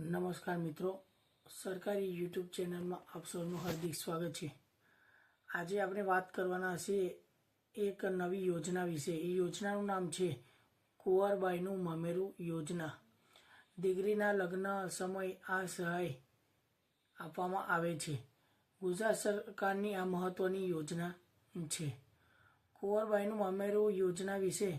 નમસ્કાર મિત્રો, સરકારી યુટ્યુબ ચેનલમાં આપ સૌનું હાર્દિક સ્વાગત છે. આજે આપણે વાત કરવાના છીએ એક નવી યોજના વિશે. એ યોજનાનું નામ છે કુંવરબાઈનું મમેરું યોજના. દીકરીના લગ્ન સમય આ સહાય આપવામાં આવે છે. ગુજરાત સરકારની આ મહત્વની યોજના છે. કુંવરબાઈનું મમેરું યોજના વિશે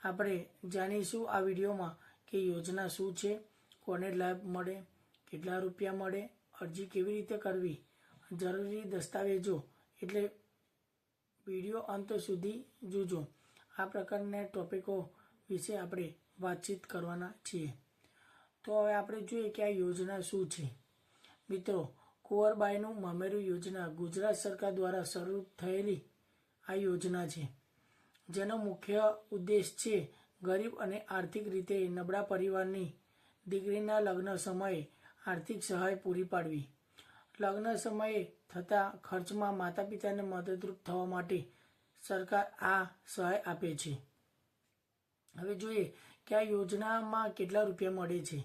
આપણે જાણીશું આ વિડીયોમાં કે યોજના શું છે કોને લાભ મળે, કેટલા રૂપિયા મળે, અરજી કેવી રીતે કરવી, જરૂરી દસ્તાવેજો, એટલે વીડિયો અંત સુધી જોજો. આ પ્રકારના ટોપિકો વિશે આપણે વાતચીત કરવાના છીએ. તો હવે આપણે જોઈએ કે આ યોજના શું છે. મિત્રો, કુંવરબાઈનું મામેરું યોજના ગુજરાત સરકાર દ્વારા શરૂ થયેલી આ યોજના છે. જેનો મુખ્ય ઉદ્દેશ છે ગરીબ અને આર્થિક રીતે નબળા પરિવારની દીકરીના લગ્ન સમયે આર્થિક સહાય પૂરી પાડવી. લગ્ન સમયે થતા ખર્ચમાં માતા પિતાને મદદરૂપ થવા માટે સરકાર આ સહાય આપે છે. હવે જોઈએ કે આ યોજનામાં કેટલા રૂપિયા મળે છે.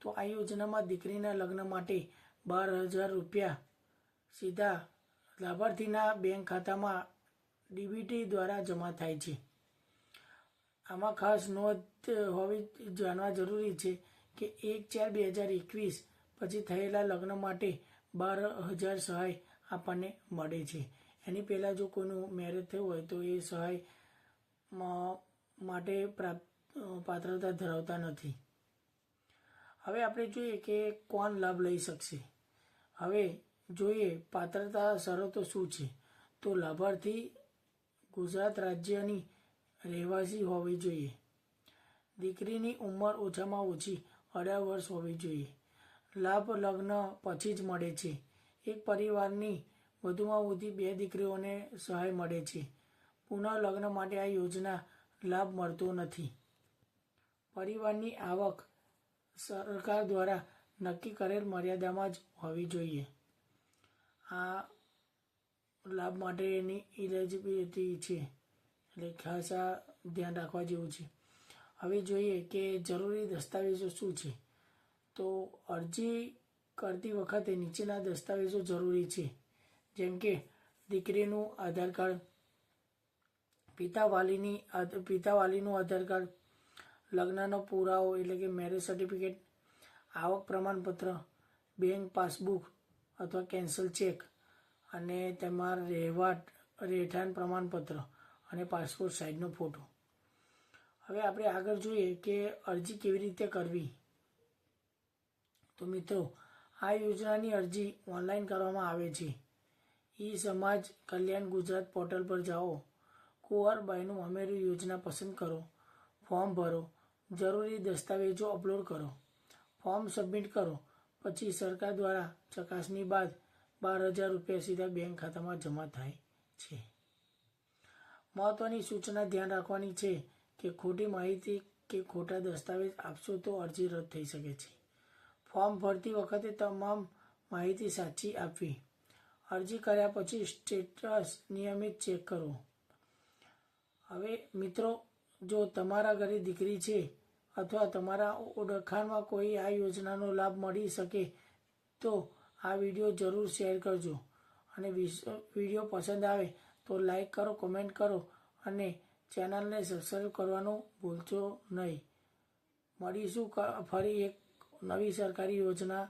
તો આ યોજનામાં દીકરીના લગ્ન માટે બાર હજાર રૂપિયા સીધા લાભાર્થીના બેંક ખાતામાં ડીબીટી દ્વારા જમા થાય છે. આમાં ખાસ નોંધ હોવી જાણવા જરૂરી છે કે એક ચાર બે હજાર એકવીસ પછી થયેલા લગ્ન માટે બાર હજાર સહાય આપણને મળે છે. એની પહેલાં જો કોઈનું મેરેજ થયું હોય તો એ સહાય માટે પ્રાપ્ત પાત્રતા ધરાવતા નથી. હવે આપણે જોઈએ કે કોણ લાભ લઈ શકશે. હવે જોઈએ પાત્રતા શરતો શું છે. તો લાભાર્થી ગુજરાત રાજ્યની રહેવાસી હોવી જોઈએ. દીકરીની ઉંમર ઓછામાં ઓછી અઢાર વર્ષ હોવી જોઈએ. લાભ લગ્ન પછી જ મળે છે. એક પરિવારની વધુમાં વધુ બે દીકરીઓને સહાય મળે છે. પુનઃ લગ્ન માટે આ યોજના લાભ મળતો નથી. પરિવારની આવક સરકાર દ્વારા નક્કી કરેલ મર્યાદામાં જ હોવી જોઈએ. આ લાભ માટેની ઇલિજિબિલિટી છે. એટલે ખાસ આ ધ્યાન રાખવા જેવું છે. હવે જોઈએ કે જરૂરી દસ્તાવેજો શું છે? તો અરજી કરતી વખતે નીચેના દસ્તાવેજો જરૂરી છે. જેમ કે દીકરીનું આધાર કાર્ડ પિતા વાલીની પિતા વાલીનું આધાર કાર્ડ, લગ્નનો પુરાવો એટલે કે મેરેજ સર્ટિફિકેટ આવક પ્રમાણપત્ર બેંક પાસબુક અથવા કેન્સલ ચેક અને તમારા રહેવા, રહેઠાણ પ્રમાણપત્ર અને પાસપોર્ટ સાઇઝનો ફોટો હવે આપણે આગળ જોઈએ કે અરજી કેવી રીતે કરવી. તો મિત્રો, આ યોજનાની અરજી ઓનલાઈન કરવામાં આવે છે. ઈ સમાજ કલ્યાણ ગુજરાત પોર્ટલ પર જાઓ. કુંવરબાઈનું અમેરું યોજના પસંદ કરો. ફોર્મ ભરો. જરૂરી દસ્તાવેજો અપલોડ કરો. ફોર્મ સબમિટ કરો. પછી સરકાર દ્વારા ચકાસણી બાદ બાર હજાર રૂપિયા સીધા બેંક ખાતામાં જમા થાય છે. મહત્વની સૂચના ધ્યાન રાખવાની છે. કે ખોટી માહિતી કે ખોટા દસ્તાવેજ આપશો તો અરજી રદ થઈ શકે છે. ફોર્મ ભરતી વખતે તમામ માહિતી સાચી આપવી. અરજી કર્યા પછી સ્ટેટસ નિયમિત ચેક કરો. હવે મિત્રો, જો તમારા ઘરે દીકરી છે અથવા તમારા ઓળખાણમાં કોઈ આ યોજનાનો લાભ મળી શકે તો આ વીડિયો જરૂર શેર કરજો. અને વીડિયો પસંદ આવે તો લાઈક કરો, કોમેન્ટ કરો અને ચેનલને સબસ્ક્રાઈબ કરવાનું ભૂલશો નહીં. મળીશું ફરી એક નવી સરકારી યોજના